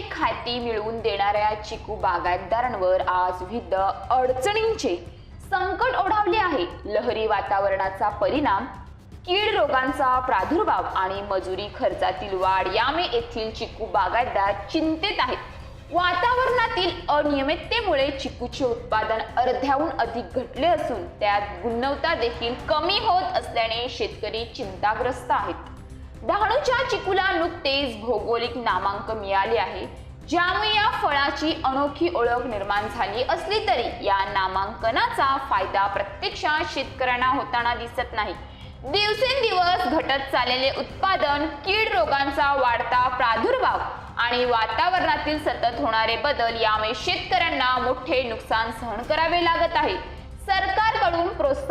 खाती मिळवून देणाऱ्या चिकू बागायतदारांवर आज विविध अडचणींचे संकट ओढावले आहे. लहरी वातावरणाचा परिणाम कीड रोगांचा प्रादुर्भाव आणि मजुरी खर्चातील वाढ यामुळे येथील चिकू बागायतदार चिंतेत आहेत. वातावरणातील अनियमिततेमुळे चिकूचे उत्पादन अर्ध्याहून अधिक घटले असून त्यात गुणवत्ता देखील कमी होत असल्याने शेतकरी चिंताग्रस्त आहेत. डहाणूच्या चिकूला नुकतेच भौगोलिक नामांक मिळाले आहे. ज्यामुळे या फळाची अनोखी ओळख निर्माण झाली असली तरी या नामांकनाचा फायदा प्रत्यक्षात शेतकऱ्यांना होताना दिसत नाही. दिवसेंदिवस घटत चाललेले उत्पादन कीड रोगांचा वाढता प्रादुर्भाव आणि वातावरणातील सतत होणारे बदल यामुळे शेतकऱ्यांना मोठे नुकसान सहन करावे लागत आहे.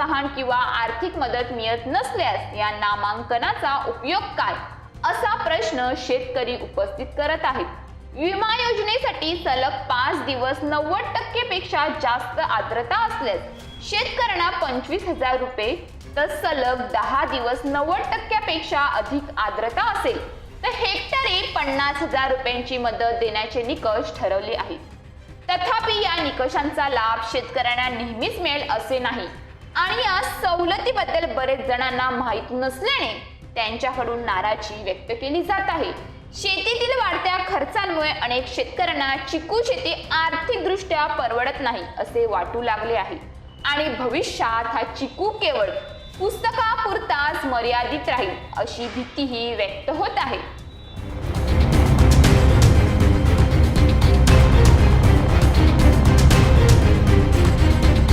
प्रोत्साहन किंवा आर्थिक मदत मिळत नसल्यास या नामांकनाचा उपयोग काय? असा प्रश्न शेतकरी उपस्थित करत आहेत. विमा योजनेसाठी सलग पाच दिवस नव्वद टक्केपेक्षा जास्त आर्द्रता असल्यास शेतकऱ्यांना पंचवीस हजार रुपये तर सलग दहा दिवस नव्वद टक्क्यापेक्षा अधिक आर्द्रता असेल. तर हेक्टरी पन्नास हजार रुपयांची मदत देण्याचे निकष ठरवले आहेत. तथापि या निकषांचा लाभ शेतकऱ्यांना नेहमीच मिळेल असे नाही. आणि या सवलतीबद्दल बरेच जणांना माहीत नसल्याने त्यांच्याकडून नाराजी व्यक्त केली जात आहे. शेतीतील वाढत्या खर्चांमुळे अनेक शेतकऱ्यांना चिकू शेती आर्थिकदृष्ट्या परवडत नाही असे वाटू लागले आहे. आणि भविष्यात हा चिकू केवळ पुस्तकापुरताच मर्यादित राहील अशी भीतीही व्यक्त होत आहे.